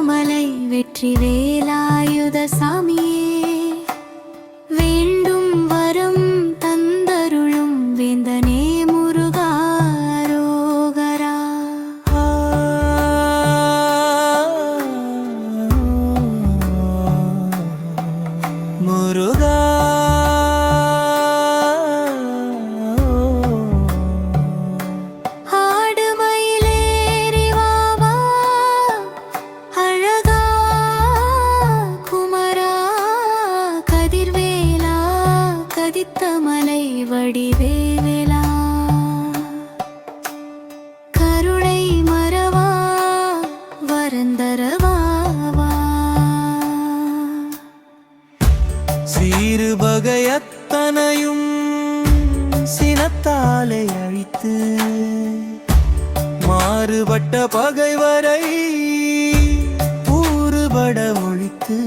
கமலை வெற்றி வேலாயுத உதித்த மலை வடிவேலா கருணை மரவா வரந்தரவாவா சீறுபகையத்தனையும் சினத்தாலே அழித்து மாறுபட்ட பகைவரை கூறுபட ஒழித்து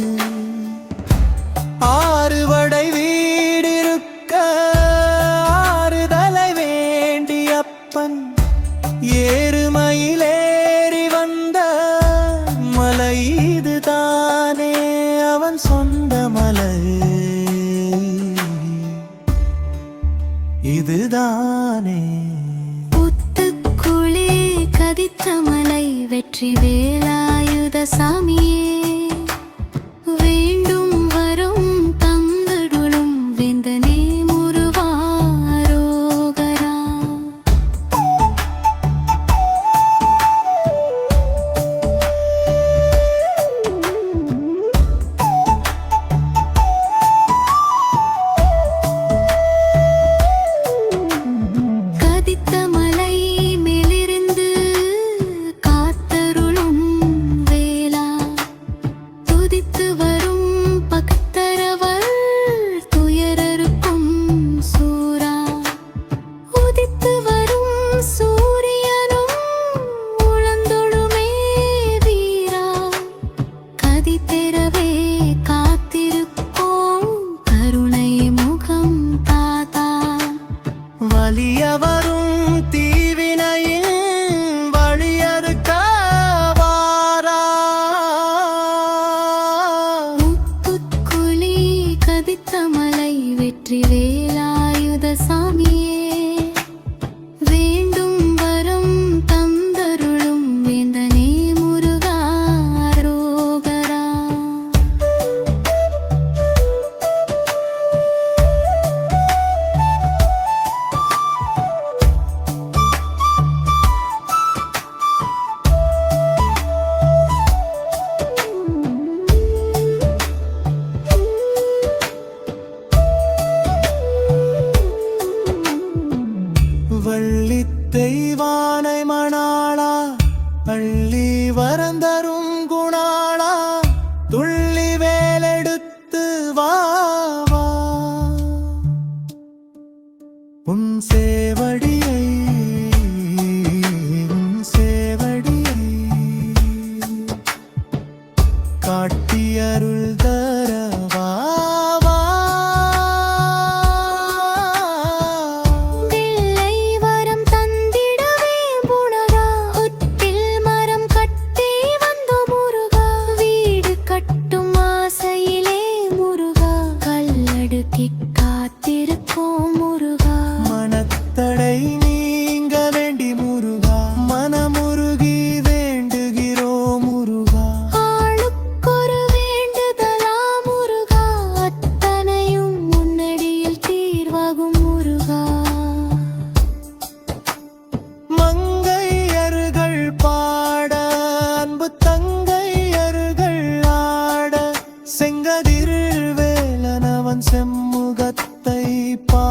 இதுதானே புத்துக்குளே கதித்தமலை வெற்றி வேலாயுத சாமியே வரந்தரும் செங்கதிர் வேலனவன் செம்முகத்தை பா